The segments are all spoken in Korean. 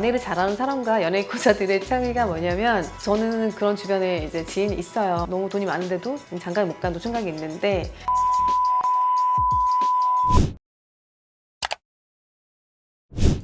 연애를 잘하는 사람과 연애 고자들의 차이가 뭐냐면 저는 그런 주변에 이제 지인이 있어요. 너무 돈이 많은데도 장가를 못 간 노총각이 있는데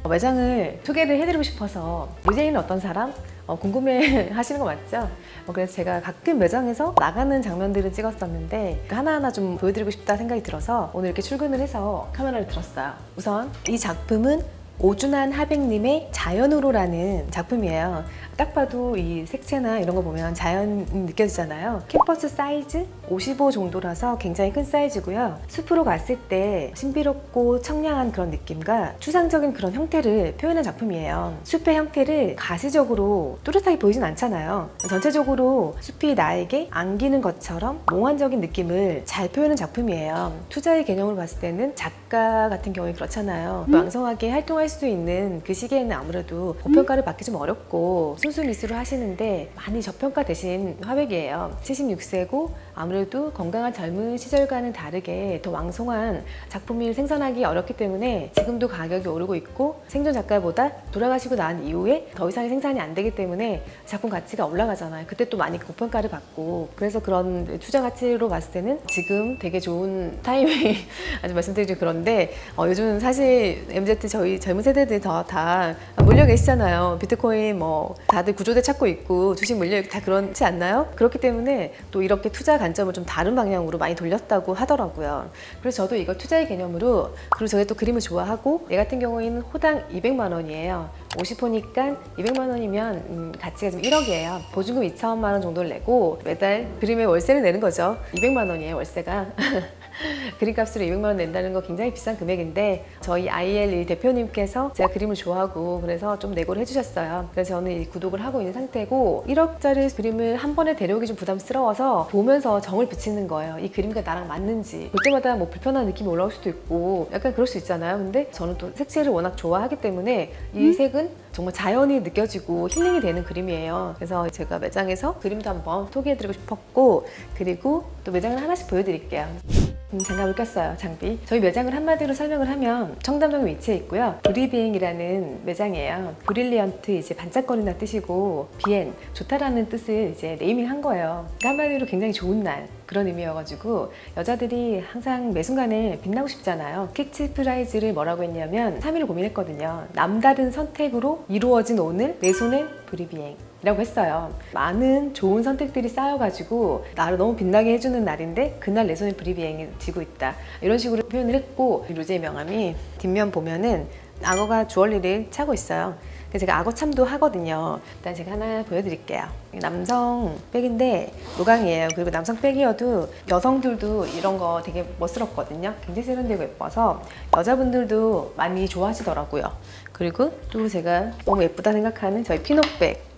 매장을 소개를 해드리고 싶어서 유재인은 어떤 사람? 어, 궁금해 하시는 거 맞죠? 어, 그래서 제가 가끔 매장에서 나가는 장면들을 찍었었는데 그 하나하나 좀 보여드리고 싶다 생각이 들어서 오늘 이렇게 출근을 해서 카메라를 들었어요. 우선 이 작품은 오준환 하백님의 자연으로라는 작품이에요. 딱 봐도 이 색채나 이런 거 보면 자연 느껴지잖아요. 캠퍼스 사이즈 55 정도라서 굉장히 큰 사이즈고요. 숲으로 갔을 때 신비롭고 청량한 그런 느낌과 추상적인 그런 형태를 표현한 작품이에요. 숲의 형태를 가시적으로 뚜렷하게 보이진 않잖아요. 전체적으로 숲이 나에게 안기는 것처럼 몽환적인 느낌을 잘 표현한 작품이에요. 투자의 개념으로 봤을 때는 작가 같은 경우에 그렇잖아요. 왕성하게 활동할 수 있는 그 시기에는 아무래도 고평가를 받기 좀 어렵고 순수 미술을 하시는데 많이 저평가 되신 화백이에요. 76세고 아무래도 건강한 젊은 시절과는 다르게 더 왕성한 작품을 생산하기 어렵기 때문에 지금도 가격이 오르고 있고 생존 작가보다 돌아가시고 난 이후에 더 이상의 생산이 안 되기 때문에 작품 가치가 올라가잖아요. 그때 또 많이 고평가를 받고 그래서 그런 투자 가치로 봤을 때는 지금 되게 좋은 타이밍 아주 말씀드리기 좀 그런데 어, 요즘 사실 MZ 저희 젊은 세대들이 더 다 몰려 계시잖아요. 비트코인 뭐 다들 구조대 찾고 있고 주식 물려 다 그렇지 않나요? 그렇기 때문에 또 이렇게 투자 관점을 좀 다른 방향으로 많이 돌렸다고 하더라고요. 그래서 저도 이거 투자의 개념으로 그리고 저게 또 그림을 좋아하고 얘 같은 경우에는 호당 200만 원이에요. 50호니까 200만 원이면 음, 가치가 좀 1억이에요. 보증금 2천만 원 정도를 내고 매달 그림의 월세를 내는 거죠. 200만 원이에요, 월세가. 그림값으로 200만 원 낸다는 거 굉장히 비싼 금액인데 저희 IL 이 대표님께서 제가 그림을 좋아하고 그래서 좀 내고를 해주셨어요. 그래서 저는 이 구독을 하고 있는 상태고 1억짜리 그림을 한 번에 데려오기 좀 부담스러워서 보면서 정을 붙이는 거예요. 이 그림과 나랑 맞는지 볼 때마다 뭐 불편한 느낌이 올라올 수도 있고 약간 그럴 수 있잖아요. 근데 저는 또 색채를 워낙 좋아하기 때문에 이 색은 정말 자연이 느껴지고 힐링이 되는 그림이에요. 그래서 제가 매장에서 그림도 한번 소개해드리고 싶었고 그리고 또 매장을 하나씩 보여드릴게요. 음, 장갑을 꼈어요, 장비. 저희 매장을 한마디로 설명을 하면 청담동에 위치해 있고요. 브리비행이라는 매장이에요. 브릴리언트 이제 반짝거리나 뜻이고 비엔 좋다라는 뜻을 이제 네이밍 한 거예요. 그러니까 한마디로 굉장히 좋은 날 그런 의미여가지고 여자들이 항상 매 순간에 빛나고 싶잖아요. 캐치 프라이즈를 뭐라고 했냐면 3일을 고민했거든요. 남다른 선택으로 이루어진 오늘 내 손엔 브리비행. 이라고 했어요. 많은 좋은 선택들이 쌓여가지고 나를 너무 빛나게 해주는 날인데 그날 내 손에 브리비행이 지고 있다. 이런 식으로 표현을 했고 루제의 명함이 뒷면 보면은 악어가 주얼리를 차고 있어요. 제가 악어 참도 하거든요. 일단 제가 하나 보여드릴게요. 남성 백인데 무광이에요. 그리고 남성 백이어도 여성들도 이런 거 되게 멋스럽거든요. 굉장히 세련되고 예뻐서 여자분들도 많이 좋아하시더라고요. 그리고 또 제가 너무 예쁘다 생각하는 저희 피노백.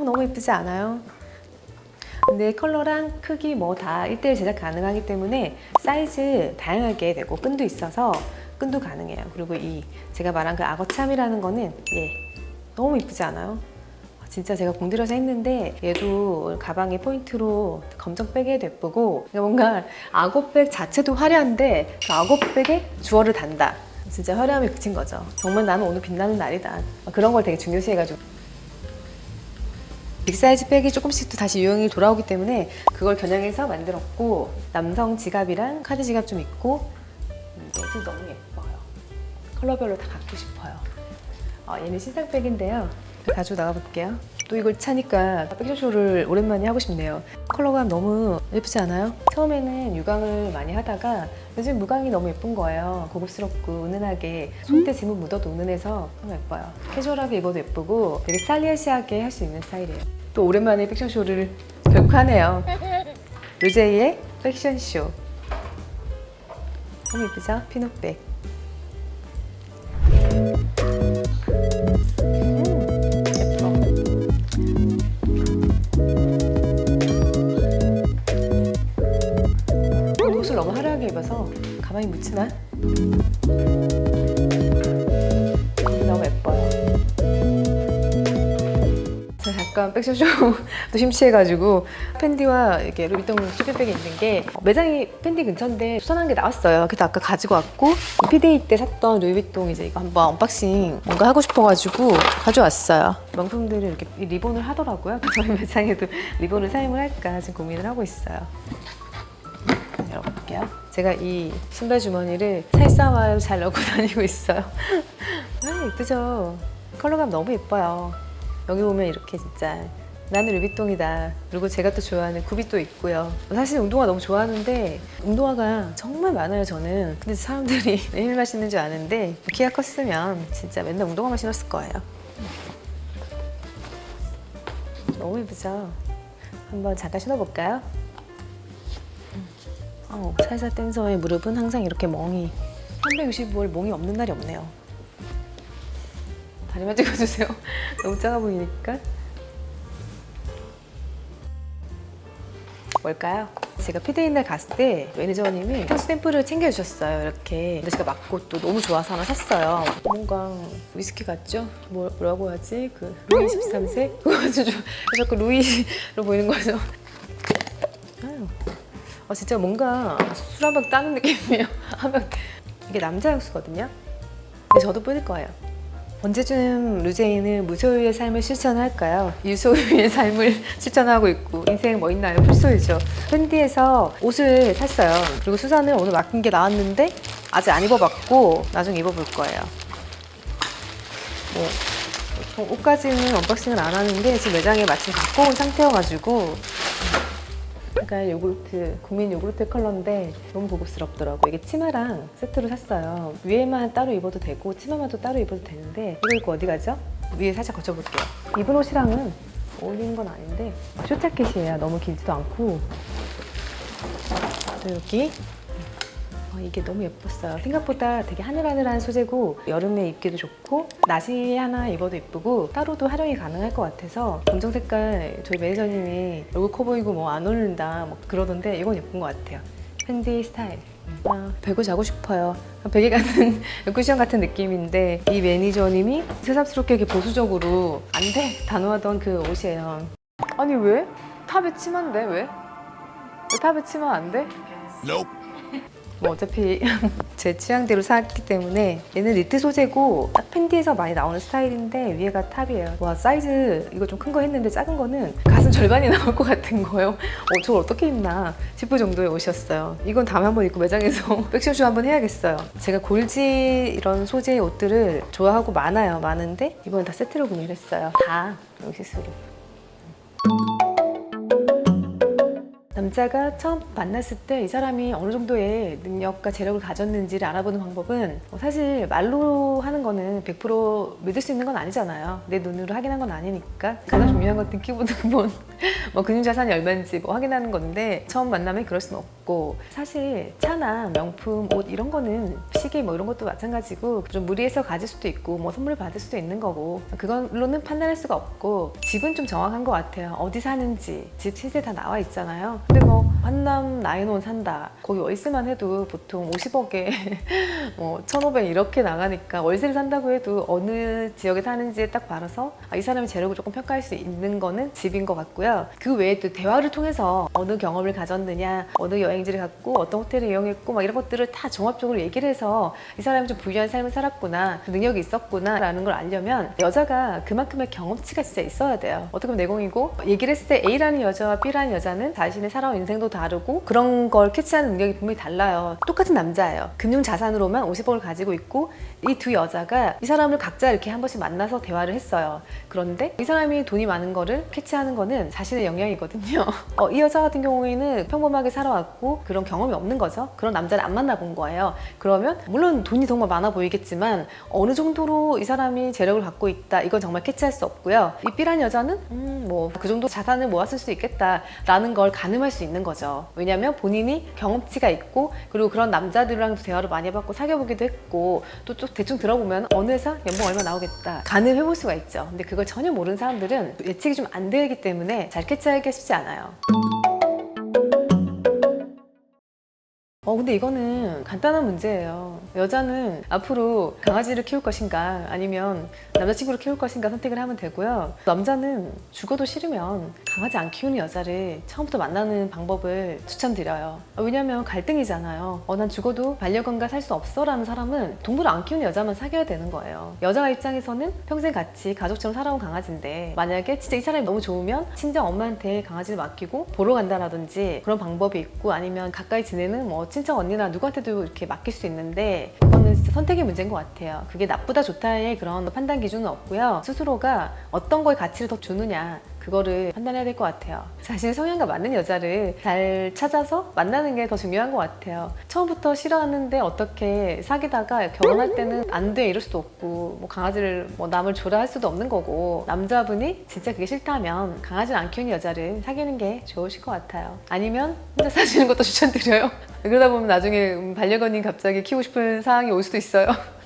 어, 너무 예쁘지 않아요? 근데 컬러랑 크기 뭐 다 1대1 제작 가능하기 때문에 사이즈 다양하게 되고 끈도 있어서 끈도 가능해요. 그리고 이 제가 말한 그 악어참이라는 거는 얘 너무 이쁘지 않아요? 진짜 제가 공들여서 했는데 얘도 가방에 포인트로 검정백에도 예쁘고 그러니까 뭔가 악어백 자체도 화려한데 그 악어백에 주얼을 단다. 진짜 화려함이 그친 거죠. 정말 나는 오늘 빛나는 날이다. 그런 걸 되게 중요시해가지고 빅사이즈 백이 조금씩 또 다시 유행이 돌아오기 때문에 그걸 겨냥해서 만들었고 남성 지갑이랑 카드 지갑 좀 있고 음, 얘도 너무 예뻐요. 컬러별로 다 갖고 싶어요. 어, 얘는 신상백인데요. 가지고 나가볼게요. 또 이걸 차니까 백쇼쇼를 오랜만에 하고 싶네요. 컬러감 너무 예쁘지 않아요? 처음에는 유광을 많이 하다가 요즘 무광이 너무 예쁜 거예요. 고급스럽고 은은하게 손때 지문 묻어도 은은해서 너무 예뻐요. 캐주얼하게 입어도 예쁘고 되게 스타일리시하게 할 수 있는 스타일이에요. 또 오랜만에 패션쇼를 결국 하네요. 루제이의 패션쇼. 너무 예쁘죠? 피노백. 입어서 가방이 묻히나? 너무 예뻐요. 제가 잠깐 백쇼쇼도 심취해가지고 팬디와 이렇게 루비통 쇼핑백이 있는 게 어, 매장이 팬디 근처인데 추천한 게 나왔어요. 그래서 아까 가지고 왔고 피데이 때 샀던 루이비통 이제 이거 한번 언박싱 뭔가 하고 싶어가지고 가져왔어요. 명품들을 이렇게 이 리본을 하더라고요. 저희 매장에도 리본을 사용을 할까 지금 고민을 하고 있어요. 열어볼게요. 제가 이 신발 주머니를 살사와로 잘 넣고 다니고 있어요. 아, 예쁘죠? 컬러감 너무 예뻐요. 여기 보면 이렇게 진짜 나는 루비통이다. 그리고 제가 또 좋아하는 굽이 또 있고요. 사실 운동화 너무 좋아하는데 운동화가 정말 많아요 저는. 근데 사람들이 내 힐만 신는 줄 아는데 키가 컸으면 진짜 맨날 운동화만 신었을 거예요. 너무 예쁘죠? 한번 잠깐 신어볼까요? 어, 살사 댄서의 무릎은 항상 이렇게 멍이 365일 멍이 없는 날이 없네요. 다리만 찍어주세요. 너무 작아 보이니까. 뭘까요? 제가 피디인 날 갔을 때 매니저님이 스탬프를 챙겨주셨어요. 이렇게. 근데 제가 맞고 또 너무 좋아서 하나 샀어요. 뭔가 위스키 같죠? 뭐, 뭐라고 하지? 그 루이 13세? 그거 자꾸 루이로 보이는 거죠. 아유. 아 진짜 뭔가 술 한 병 따는 느낌이에요. 이게 남자 향수거든요. 근데 저도 뿌릴 거예요. 언제쯤 루제이는 무소유의 삶을 실천할까요? 유소유의 삶을 실천하고 있고 인생 뭐 있나요? 풀소유죠. 팬디에서 옷을 샀어요. 그리고 수산을 오늘 맡긴 게 나왔는데 아직 안 입어봤고 나중에 입어볼 거예요. 뭐 옷까지는 언박싱을 안 하는데 지금 매장에 마침 갖고 온 상태여가지고 그러니까 요구르트 국민 요구르트 컬러인데 너무 고급스럽더라고 이게 치마랑 세트로 샀어요. 위에만 따로 입어도 되고 치마만도 따로 입어도 되는데 이거 입고 어디 가죠? 위에 살짝 거쳐볼게요. 입은 옷이랑은 어울리는 건 아닌데 쇼자켓이에요. 너무 길지도 않고. 또 여기 어, 이게 너무 예뻤어요. 생각보다 되게 하늘하늘한 소재고 여름에 입기도 좋고 나시 하나 입어도 예쁘고 따로도 활용이 가능할 것 같아서 검정 색깔 저희 매니저님이 얼굴 커 보이고 뭐 안 어울린다 뭐 그러던데 이건 예쁜 것 같아요. 팬디 스타일. 아, 베고 자고 싶어요. 베개 같은 쿠션 같은 느낌인데 이 매니저님이 새삼스럽게 이렇게 보수적으로 안 돼 단호하던 그 옷이에요. 아니 왜? 탑에 치마인데 왜? 왜 탑에 치마 안 돼? 뭐 어차피 제 취향대로 샀기 때문에 얘는 니트 소재고 딱 팬디에서 많이 나오는 스타일인데 위에가 탑이에요. 와 사이즈 이거 좀 큰 거 했는데 작은 거는 가슴 절반이 나올 것 같은 거예요. 어 저걸 어떻게 입나 싶을 정도의 옷이었어요. 이건 다음에 한번 입고 매장에서 백션쇼 한번 해야겠어요. 제가 골지 이런 소재의 옷들을 좋아하고 많아요. 많은데 이번엔 다 세트로 구매를 했어요. 다 여기스로. 남자가 처음 만났을 때 이 사람이 어느 정도의 능력과 재력을 가졌는지를 알아보는 방법은 뭐 사실 말로 하는 거는 100% 믿을 수 있는 건 아니잖아요. 내 눈으로 확인한 건 아니니까 가장 중요한 건 등기부등 본, 뭐 금융 자산이 얼마인지 뭐 확인하는 건데 처음 만나면 그럴 수는 없고 사실 차나 명품, 옷 이런 거는 시계 뭐 이런 것도 마찬가지고 좀 무리해서 가질 수도 있고 뭐 선물 받을 수도 있는 거고 그걸로는 판단할 수가 없고 집은 좀 정확한 것 같아요. 어디 사는지 집 시세 다 나와 있잖아요. 근데 뭐 한남 나인원 산다 거기 월세만 해도 보통 50억에 뭐 1,500 이렇게 나가니까 월세를 산다고 해도 어느 지역에 사는지에 딱 봐서 아, 이 사람의 재력을 조금 평가할 수 있는 거는 집인 것 같고요. 그 외에 또 대화를 통해서 어느 경험을 가졌느냐, 어느 여행지를 갔고 어떤 호텔을 이용했고 막 이런 것들을 다 종합적으로 얘기를 해서 이 사람이 좀 부유한 삶을 살았구나, 그 능력이 있었구나 라는 걸 알려면 여자가 그만큼의 경험치가 진짜 있어야 돼요. 어떻게 보면 내공이고 얘기를 했을 때 A라는 여자와 B라는 여자는 자신의 살 아온 인생도 다르고 그런 걸 캐치하는 능력이 분명히 달라요. 똑같은 남자예요. 금융 자산으로만 50억을 가지고 있고 이 두 여자가 이 사람을 각자 이렇게 한 번씩 만나서 대화를 했어요. 그런데 이 사람이 돈이 많은 거를 캐치하는 거는 자신의 영역이거든요. 어, 이 여자 같은 경우에는 평범하게 살아왔고 그런 경험이 없는 거죠. 그런 남자를 안 만나본 거예요. 그러면 물론 돈이 정말 많아 보이겠지만 어느 정도로 이 사람이 재력을 갖고 있다 이건 정말 캐치할 수 없고요. 이 B란 여자는 음, 뭐 그 정도 자산을 모았을 수 있겠다라는 걸 가늠할 수 있는 거죠. 왜냐하면 본인이 경험치가 있고 그리고 그런 남자들이랑도 대화를 많이 해봤고 사귀어보기도 했고 또, 또 대충 들어보면 어느 회사 연봉 얼마 나오겠다 가늠해볼 수가 있죠. 근데 그걸 전혀 모르는 사람들은 예측이 좀 안 되기 때문에 잘 캐치하기가 쉽지 않아요. 어 근데 이거는 간단한 문제예요. 여자는 앞으로 강아지를 키울 것인가 아니면 남자친구를 키울 것인가 선택을 하면 되고요. 남자는 죽어도 싫으면 강아지 안 키우는 여자를 처음부터 만나는 방법을 추천드려요. 왜냐면 갈등이잖아요. 어, 난 죽어도 반려견과 살 수 없어 라는 사람은 동물을 안 키우는 여자만 사귀어야 되는 거예요. 여자가 입장에서는 평생 같이 가족처럼 살아온 강아지인데 만약에 진짜 이 사람이 너무 좋으면 친정 엄마한테 강아지를 맡기고 보러 간다라든지 그런 방법이 있고 아니면 가까이 지내는 뭐 친척 언니나 누구한테도 이렇게 맡길 수 있는데 그거는 선택의 문제인 것 같아요. 그게 나쁘다 좋다의 그런 판단 기준은 없고요. 스스로가 어떤 거에 가치를 더 주느냐 그거를 판단해야 될 것 같아요. 자신의 성향과 맞는 여자를 잘 찾아서 만나는 게 더 중요한 것 같아요. 처음부터 싫어하는데 어떻게 사귀다가 결혼할 때는 안 돼 이럴 수도 없고 뭐 강아지를 뭐 남을 조라 할 수도 없는 거고 남자분이 진짜 그게 싫다면 강아지를 안 키우는 여자를 사귀는 게 좋으실 것 같아요. 아니면 혼자 사시는 것도 추천드려요. 그러다 보면 나중에 음, 반려견이 갑자기 키우고 싶은 상황이 올 수도 있어요.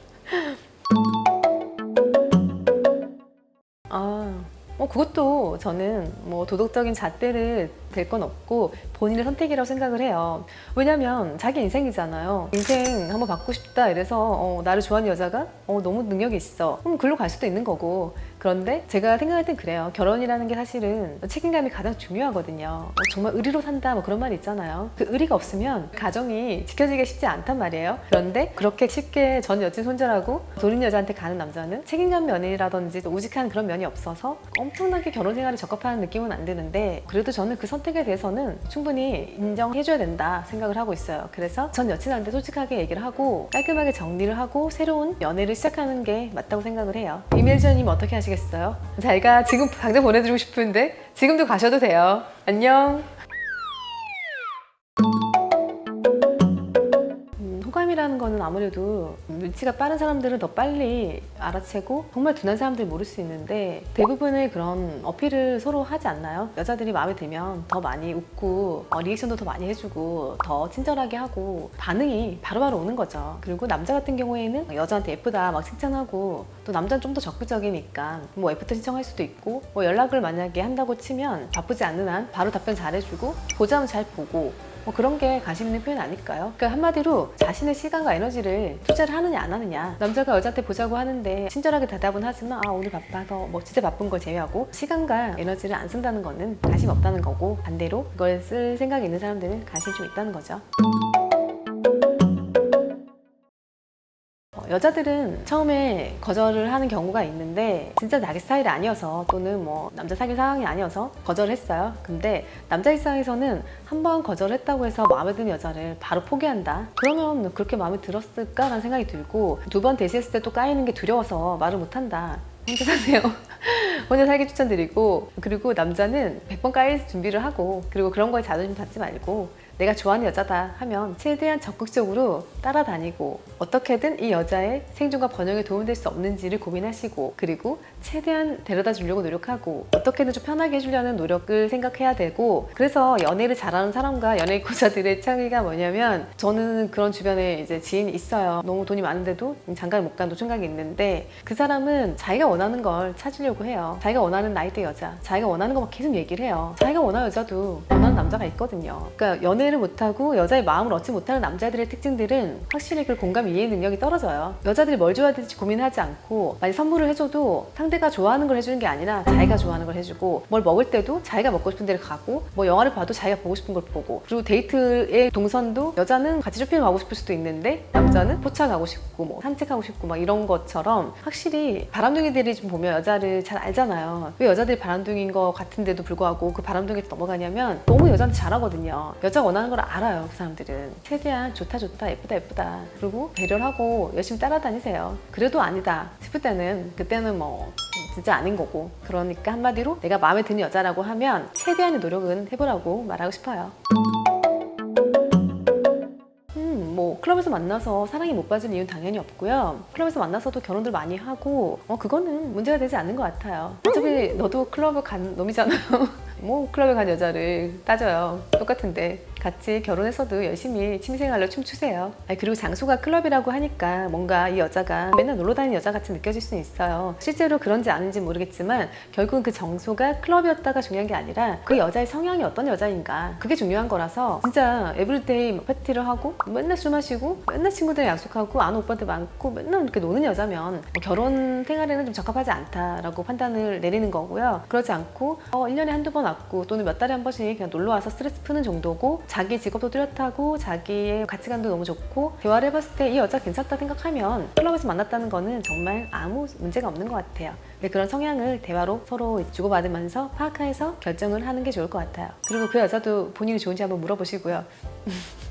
어, 그것도 저는 뭐 도덕적인 잣대를 될 건 없고 본인의 선택이라고 생각을 해요. 왜냐면 자기 인생이잖아요. 인생 한번 받고 싶다 이래서 어, 나를 좋아하는 여자가 어, 너무 능력이 있어. 그럼 글로 갈 수도 있는 거고. 그런데 제가 생각할 땐 그래요. 결혼이라는 게 사실은 책임감이 가장 중요하거든요. 어, 정말 의리로 산다 뭐 그런 말 있잖아요. 그 의리가 없으면 가정이 지켜지기 쉽지 않단 말이에요. 그런데 그렇게 쉽게 전 여친 손절하고 돈 있는 여자한테 가는 남자는 책임감 면이라든지 또 우직한 그런 면이 없어서 엄 청나게 결혼 생활에 적합한 느낌은 안 드는데 그래도 저는 그 선택에 대해서는 충분히 인정해줘야 된다 생각을 하고 있어요. 그래서 전 여친한테 솔직하게 얘기를 하고 깔끔하게 정리를 하고 새로운 연애를 시작하는 게 맞다고 생각을 해요. 이멜지님 어떻게 하시겠어요? 제가 지금 당장 보내드리고 싶은데 지금도 가셔도 돼요. 안녕. 아무래도 눈치가 빠른 사람들은 더 빨리 알아채고 정말 둔한 사람들이 모를 수 있는데 대부분의 그런 어필을 서로 하지 않나요? 여자들이 마음에 들면 더 많이 웃고 어, 리액션도 더 많이 해주고 더 친절하게 하고 반응이 바로바로 오는 거죠. 그리고 남자 같은 경우에는 여자한테 예쁘다 막 칭찬하고 또 남자는 좀 더 적극적이니까 뭐 애프터 신청할 수도 있고 뭐 연락을 만약에 한다고 치면 바쁘지 않는 한 바로 답변 잘해주고 보자면 잘 보고 뭐 그런 게 관심 있는 표현 아닐까요? 그러니까 한마디로 자신의 시간과 에너지를 투자를 하느냐 안 하느냐 남자가 여자한테 보자고 하는데 친절하게 대답은 하지만 아 오늘 바빠서 뭐 진짜 바쁜 걸 제외하고 시간과 에너지를 안 쓴다는 거는 관심 없다는 거고 반대로 그걸 쓸 생각이 있는 사람들은 관심이 좀 있다는 거죠 여자들은 처음에 거절을 하는 경우가 있는데 진짜 자기 스타일이 아니어서 또는 뭐 남자 사귈 상황이 아니어서 거절을 했어요. 근데 남자 입장에서는 한 번 거절했다고 해서 마음에 드는 여자를 바로 포기한다. 그러면 그렇게 마음에 들었을까라는 생각이 들고 두 번 대시했을 때 또 까이는 게 두려워서 말을 못한다. 혼자 사세요. 혼자 살기 추천드리고 그리고 남자는 100번 까일 준비를 하고 그리고 그런 거에 자존심 갖지 말고 내가 좋아하는 여자다 하면 최대한 적극적으로 따라다니고 어떻게든 이 여자의 생존과 번영에 도움될 수 없는지를 고민하시고 그리고 최대한 데려다 주려고 노력하고 어떻게든 좀 편하게 해주려는 노력을 생각해야 되고 그래서 연애를 잘하는 사람과 연애고자들의 차이가 뭐냐면 저는 그런 주변에 이제 지인이 있어요. 너무 돈이 많은데도 장가를 못간 노총각이 있는데 그 사람은 자기가 원하는 걸 찾으려고 해요 자기가 원하는 나이대 여자 자기가 원하는 것만 계속 얘기를 해요. 자기가 원하는 여자도 원하는 남자가 있거든요. 그러니까 연애를 못하고 여자의 마음을 얻지 못하는 남자들의 특징들은 확실히 그 공감 이해 능력이 떨어져요. 여자들이 뭘 좋아해야 될지 고민하지 않고 만약 선물을 해줘도 상대가 좋아하는 걸 해주는 게 아니라 자기가 좋아하는 걸 해주고 뭘 먹을 때도 자기가 먹고 싶은 데를 가고 뭐 영화를 봐도 자기가 보고 싶은 걸 보고 그리고 데이트의 동선도 여자는 같이 쇼핑을 가고 싶을 수도 있는데 남자는 포차 가고 싶고 뭐 산책하고 싶고 막 이런 것처럼 확실히 바람둥이들이 좀 보면 여자를 잘 알 잖아요. 왜 여자들이 바람둥이인 것 같은데도 불구하고 그 바람둥이에 넘어가냐면 너무 여자한테 잘하거든요. 여자가 원하는 걸 알아요 그 사람들은. 최대한 좋다 좋다 예쁘다 예쁘다. 그리고 배려를 하고 열심히 따라다니세요. 그래도 아니다 싶을 때는 그때는 뭐 진짜 아닌 거고. 그러니까 한마디로 내가 마음에 드는 여자라고 하면 최대한의 노력은 해보라고 말하고 싶어요 클럽에서 만나서 사랑이 못 빠질 이유는 당연히 없고요. 클럽에서 만나서도 결혼들 많이 하고 어 그거는 문제가 되지 않는 것 같아요. 어차피 너도 클럽을 간 놈이잖아요. 뭐 클럽에 간 여자를 따져요. 똑같은데 같이 결혼해서도 열심히 취미생활로 춤추세요. 아니, 그리고 장소가 클럽이라고 하니까 뭔가 이 여자가 맨날 놀러 다니는 여자 같이 느껴질 수는 있어요. 실제로 그런지 아닌지 모르겠지만 결국은 그 장소가 클럽이었다가 중요한 게 아니라 그 여자의 성향이 어떤 여자인가 그게 중요한 거라서 진짜 에브리데이 막 파티를 하고 맨날 술 마시고 맨날 친구들 약속하고 아는 오빠들 많고 맨날 이렇게 노는 여자면 뭐 결혼 생활에는 좀 적합하지 않다라고 판단을 내리는 거고요. 그러지 않고 어, 1년에 한두 번 왔고 또는 몇 달에 한 번씩 그냥 놀러 와서 스트레스 푸는 정도고 자기 직업도 뚜렷하고 자기의 가치관도 너무 좋고 대화를 해봤을 때 이 여자 괜찮다 생각하면 클럽에서 만났다는 거는 정말 아무 문제가 없는 것 같아요. 근데 그런 성향을 대화로 서로 주고받으면서 파악해서 결정을 하는 게 좋을 것 같아요. 그리고 그 여자도 본인이 좋은지 한번 물어보시고요.